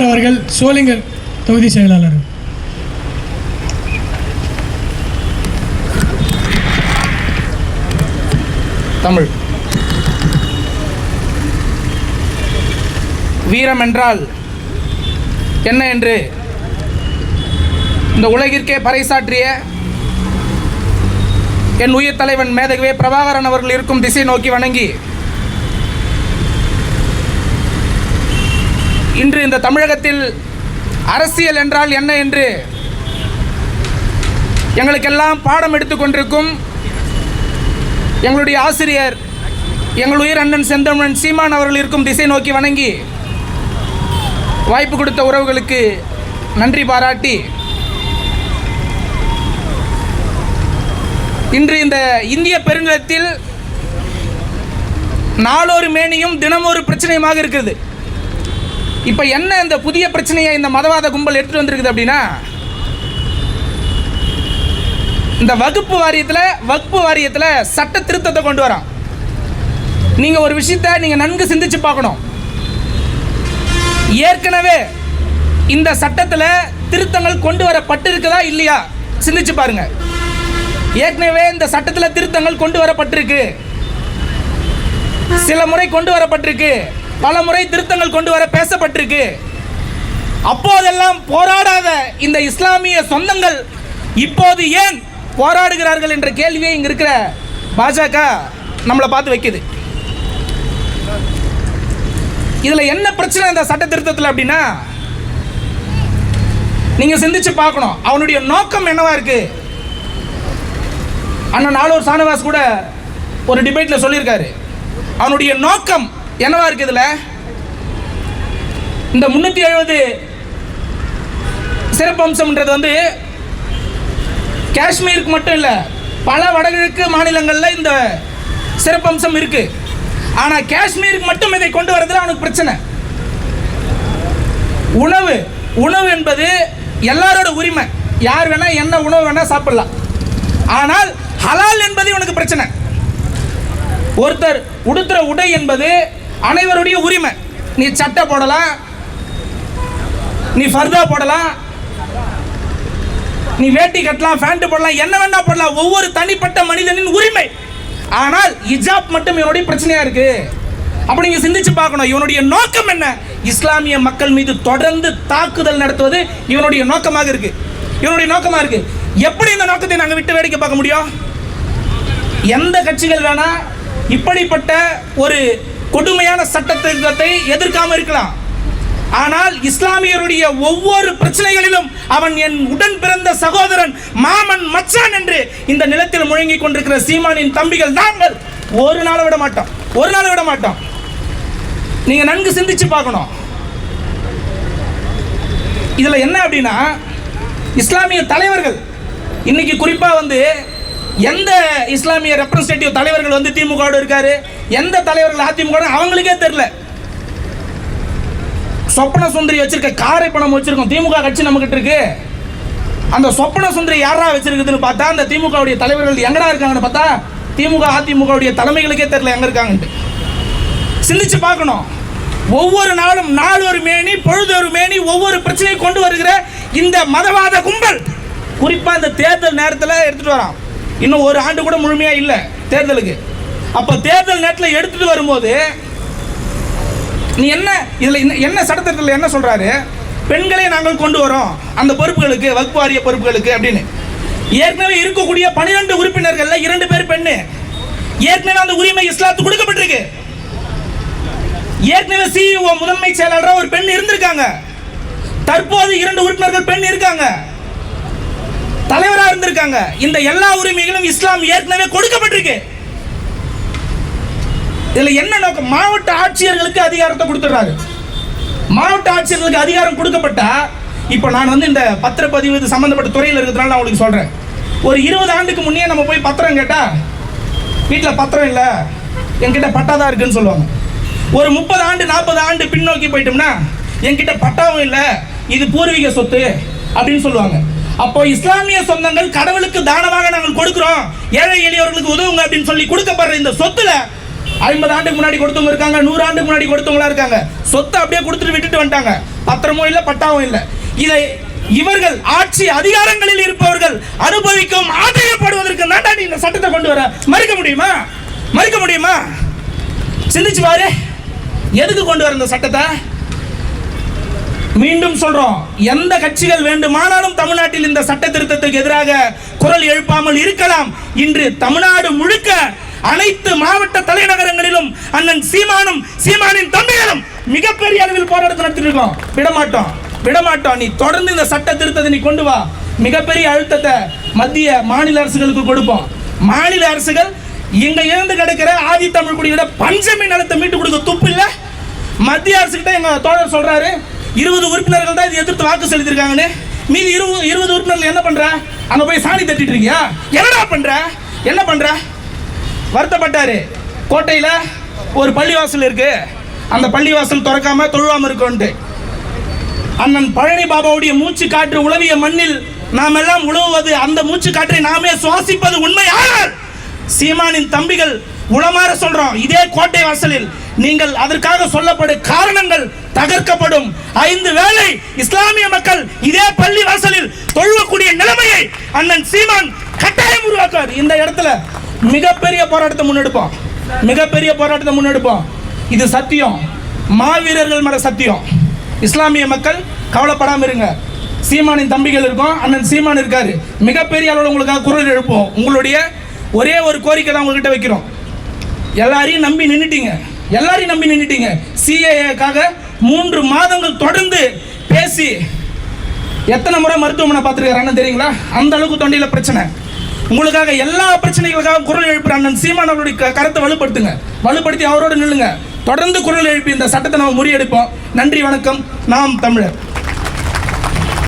குமார் அவர்கள் சோளிங்கர் தொகுதி செயலாளர். தமிழ். வீரம் என்றால் என்ன என்று இந்த உலகிற்கே பறைசாற்றிய என் உயிர் தலைவன் மேதகவே பிரபாகரன் அவர்கள் இருக்கும் திசை நோக்கி வணங்கி இன்று இந்த தமிழகத்தில் அரசியல் என்றால் என்ன என்று எங்களுக்கெல்லாம் பாடம் எடுத்துக்கொண்டிருக்கும் எங்களுடைய ஆசிரியர் எங்கள் உயிர் அண்ணன் செந்தமிழன் சீமான் அவர்கள் இருக்கும் திசை நோக்கி வணங்கி வாய்ப்பு கொடுத்த உறவுகளுக்கு நன்றி பாராட்டி இன்று இந்த இந்திய பெருநிலத்தில் நாளொரு மேனியும் தினமொரு பிரச்சனையுமாக இருக்கிறது. இப்போ என்ன இந்த புதிய பிரச்சனையை இந்த மதவாத கும்பல் எடுத்துட்டு வந்திருக்குது அப்படின்னா இந்த வகுப்பு வாரியத்தில் வகுப்பு வாரியத்தில் சட்ட திருத்தத்தை கொண்டு வரோம் நீங்கள் ஒரு விஷயத்தை நீங்கள் நன்கு சிந்திச்சு பார்க்கணும். ஏற்கனவே இந்த சட்டத்தில் திருத்தங்கள் கொண்டு வரப்பட்டிருக்குதா இல்லையா? சிந்திச்சு பாருங்க. ஏற்கனவே இந்த சட்டத்தில் திருத்தங்கள் கொண்டு வரப்பட்டிருக்கு. சில முறை கொண்டு வரப்பட்டிருக்கு. பல முறை திருத்தங்கள் கொண்டு வர பேசப்பட்டிருக்கு. அப்போதெல்லாம் போராடாத இந்த இஸ்லாமிய சொந்தங்கள் இப்போது ஏன் போராடுகிறார்கள் என்ற கேள்வியை இங்க இருக்கிற பாஜக நம்மளை பார்த்து வைக்குது. இதுல என்ன பிரச்சனை இந்த சட்ட திருத்தத்தில் அப்படின்னா நீங்க சிந்திச்சு பார்க்கணும். அவனுடைய நோக்கம் என்னவா இருக்கு? அண்ணன் நாலூர் சானவாஸ் கூட ஒரு டிபேட்ல சொல்லியிருக்காரு. அவனுடைய நோக்கம் என்னவா இருக்கு இதுல? இந்த முந்நூற்றி எழுபது சிறப்பம்சம்ன்றது வந்து காஷ்மீருக்கு மட்டும் இல்லை பல வடகிழக்கு மாநிலங்களில் இந்த சிறப்பம்சம் இருக்கு. ஆனால் காஷ்மீருக்கு மட்டும் இதை கொண்டு வரதுல அவனுக்கு பிரச்சனை. உணவு உணவு என்பது எல்லாரோட உரிமை. யார் வேணா என்ன உணவு வேணா சாப்பிடலாம். ஆனால் ஹலால் என்பது இவனுக்கு பிரச்சனை. ஒருத்தர் உடுத்துற உடை என்பது அனைவருடைய உரிமை. நீ சட்டை போடலாம். நீ ஃபர்தா போடலாம். நீ வேட்டி கட்டலாம் ஃபேண்ட் போடலாம் என்ன வேணா போடலாம். ஒவ்வொரு தனிப்பட்ட மனிதனின் உரிமை. ஆனால் இஜாப் மட்டும் இவனுடைய பிரச்சனையா இருக்கு. அப்ப நீங்க சிந்திச்சு பார்க்கணும் இவனுடைய நோக்கம் என்ன? இஸ்லாமிய மக்கள் மீது தொடர்ந்து தாக்குதல் நடத்துவது இவனுடைய நோக்கமாக இருக்கு. இவனுடைய நோக்கமாக இருக்கு. எப்படி இந்த நோக்கத்தை நாங்கள் விட்டு வேடிக்கை பார்க்க முடியும்? எந்த கட்சிகள் வேணா இப்படிப்பட்ட ஒரு கொடுமையான சட்ட திருத்தத்தை எதிர்க்காம இருக்கலாம். ஆனால் இஸ்லாமியருடைய ஒவ்வொரு பிரச்சனைகளிலும் அவன் என் உடன் பிறந்த சகோதரன் மாமன் மச்சான் என்று இந்த நிலத்தில் முழங்கிக் கொண்டிருக்கிற சீமானின் தம்பிகள் நாங்கள் ஒரு நாளை விட மாட்டோம். ஒரு நாளை விட மாட்டோம். நீங்க நன்கு சிந்திச்சு பார்க்கணும். இதுல என்ன அப்படின்னா இஸ்லாமிய தலைவர்கள் இன்னைக்கு குறிப்பா வந்து எந்த இஸ்லாமிய ரெப்ரசன்டேட்டிவ் தலைவர்கள் வந்து திமுக இருக்காரு? எந்த தலைவர்கள் அதிமுக அவங்களுக்கே தெரியல. சொப்பன சுந்தரி வச்சிருக்க காரை பணம் வச்சிருக்கோம். திமுக கட்சி நம்மகிட்ட இருக்கு. அந்த சொப்பன சுந்தரி யாரா வச்சிருக்குதுன்னு பார்த்தா அந்த திமுகவுடைய தலைவர்கள் எங்கடா இருக்காங்கன்னு பார்த்தா திமுக அதிமுகவுடைய தலைமைகளுக்கே தெரியல எங்க இருக்காங்கன்ட்டு. சிந்திச்சு பார்க்கணும். ஒவ்வொரு நாளும் நாள் ஒரு மேனி பொழுது ஒரு மேனி ஒவ்வொரு பிரச்சனையை கொண்டு வருகிற இந்த மதவாத கும்பல். குறிப்பா இந்த தேர்தல் நேரத்தில் எடுத்துட்டு வரான். இன்னும் ஒரு ஆண்டு கூட முழுமையாக இல்லை தேர்தலுக்கு. அப்போ தேர்தல் நேரத்தில் எடுத்துட்டு வரும்போது நீ என்ன இதில் என்ன என்ன சட்டத்திட்டத்தில் என்ன சொல்கிறாரு பெண்களை நாங்கள் கொண்டு வரோம். அந்த பொறுப்புகளுக்கு வகுப்பு வாரிய பொறுப்புகளுக்கு அப்படின்னு. ஏற்கனவே இருக்கக்கூடிய பனிரெண்டு உறுப்பினர்களில் இரண்டு பேர் பெண்ணு. ஏற்கனவே அந்த உரிமை இஸ்லாத்து கொடுக்கப்பட்டிருக்கு. ஏற்கனவே சிஇஓ முதன்மை செயலாளராக ஒரு பெண் இருந்திருக்காங்க. தற்போது இரண்டு உறுப்பினர்கள் பெண் இருக்காங்க. தலைவராக இருந்திருக்காங்க. இந்த எல்லா உரிமைகளும் இஸ்லாம் ஏற்கனவே கொடுக்கப்பட்டிருக்கு. இதுல என்ன நோக்கம்? மாவட்ட ஆட்சியர்களுக்கு அதிகாரத்தை கொடுத்துட்றாரு மாவட்ட ஆட்சியர்களுக்கு அதிகாரம் கொடுக்கப்பட்டா இப்போ நான் வந்து இந்த பத்திரப்பதிவு இது சம்பந்தப்பட்ட துறையில் இருக்கிறதுனால நான் உங்களுக்கு சொல்றேன். ஒரு இருபது ஆண்டுக்கு முன்னே நம்ம போய் பத்திரம் கேட்டா வீட்டில் பத்திரம் இல்லை. என்கிட்ட பட்டா தான் இருக்குன்னு சொல்லுவாங்க. ஒரு முப்பது ஆண்டு நாற்பது ஆண்டு பின்னோக்கி போயிட்டோம்னா என்கிட்ட பட்டாவும் இல்லை இது பூர்வீக சொத்து அப்படின்னு சொல்லுவாங்க. அப்போ இஸ்லாமிய சொந்தங்கள் கடவுளுக்கு தானமாக நாங்கள் கொடுக்கிறோம். ஏழை எளியவர்களுக்கு உதவுங்க அப்படின்னு சொல்லி கொடுக்கப்படுற இந்த சொத்துல ஐம்பது ஆண்டுக்கு முன்னாடி கொடுத்தவங்க இருக்காங்க நூறு ஆண்டுக்கு முன்னாடி கொடுத்தவங்களா இருக்காங்க. சொத்தை அப்படியே கொடுத்துட்டு விட்டுட்டு வந்துட்டாங்க. பத்திரமும் இல்லை பட்டாவும் இல்லை. இதை இவர்கள் ஆட்சி அதிகாரங்களில் இருப்பவர்கள் அனுபவிக்கும் ஆதரவுப்படுவதற்கு தாண்டா நீ இந்த சட்டத்தை கொண்டு வர. மறுக்க முடியுமா? மறுக்க முடியுமா? சிந்திச்சு பாரு. எதுக்கு கொண்டு வர இந்த சட்டத்தை? மீண்டும் சொல்றோம். எந்த கட்சிகள் வேண்டுமானாலும் தமிழ்நாட்டில் இந்த சட்ட திருத்தத்துக்கு எதிராக குரல் எழுப்பாமல் இருக்கலாம். இன்று தமிழ்நாடு முழுக்க அனைத்து மாவட்ட தலைநகரங்களிலும் அண்ணன் சீமானும் சீமானின் தம்பிகளும் மிகப்பெரிய அளவில் போராட்டம் நடத்திட்டு இருக்கோம். விடமாட்டோம் விடமாட்டோம். நீ தொடர்ந்து இந்த சட்ட திருத்தத்தை நீ கொண்டு வா. மிகப்பெரிய அழுத்தத்தை மத்திய மாநில அரசுகளுக்கு கொடுப்போம். மாநில அரசுகள் இங்க இழந்து கிடக்கிற ஆதி தமிழ் குடியோட பஞ்சமி நிலத்தை மீட்டு கொடுக்க துப்பு இல்லை? மத்திய அரசுகிட்ட எங்க தோழர் சொல்றாரு இருபது உறுப்பினர்கள் தான் இது எதிர்த்து வாக்கு செலுத்திருக்காங்கன்னு மீதி இருபது இருபது உறுப்பினர்கள் என்ன பண்ற? அங்க போய் சாணி தட்டிட்டு இருக்கியா? என்னடா பண்ற? என்ன பண்ற? வருத்தப்பட்டாரு. கோட்டையில ஒரு பள்ளிவாசல் இருக்கு. அந்த பள்ளிவாசல் திறக்காம தொழுவாம இருக்கோன்ட்டு. அண்ணன் பழனி பாபாவுடைய மூச்சு காற்று உளவிய மண்ணில் நாம் எல்லாம் உழவுவது அந்த மூச்சு காற்றை நாமே சுவாசிப்பது உண்மையானால் சீமானின் தம்பிகள் உளமாற சொல்றோம். இதே கோட்டை வாசலில் நீங்கள் அதற்காக சொல்லப்படும் காரணங்கள் தகர்க்கப்படும். ஐந்து வேளை இஸ்லாமிய மக்கள் இதே பள்ளி வாசலில் தொழுவக்கூடிய நிலைமையை அண்ணன் சீமான் கட்டாயம் உருவாக்குவார். இந்த இடத்துல மிகப்பெரிய போராட்டத்தை முன்னெடுப்போம். மிகப்பெரிய போராட்டத்தை முன்னெடுப்போம். இது சத்தியம். மாவீரர்கள் மேல சத்தியம். இஸ்லாமிய மக்கள் கவலைப்படாமல் இருங்க. சீமானின் தம்பிகள் இருக்கும் அண்ணன் சீமான் இருக்காரு. மிகப்பெரிய அளவில் உங்களுக்காக குரல் எழுப்போம் உங்களுடைய ஒரே ஒரு கோரிக்கை தான் உங்ககிட்ட வைக்கிறோம். எல்லாரையும் நம்பி நின்றுட்டீங்க எல்லாரையும் நம்பி நின்றுட்டீங்க சிஏஏக்காக மூன்று மாதங்கள் தொடர்ந்து பேசி எத்தனை முறை மருத்துவமனை பார்த்துருக்காரு தெரியுங்களா? அந்த அளவுக்கு தொண்டையில் பிரச்சனை. உங்களுக்காக எல்லா பிரச்சனைகளுக்காக குரல் எழுப்புற அண்ணன் சீமான் அவருடைய க- கருத்தை வலுப்படுத்துங்க. வலுப்படுத்தி அவரோட நில்லுங்க. தொடர்ந்து குரல் எழுப்பி இந்த சட்டத்தை நம்ம முறியெடுப்போம். நன்றி வணக்கம். நாம் தமிழர்.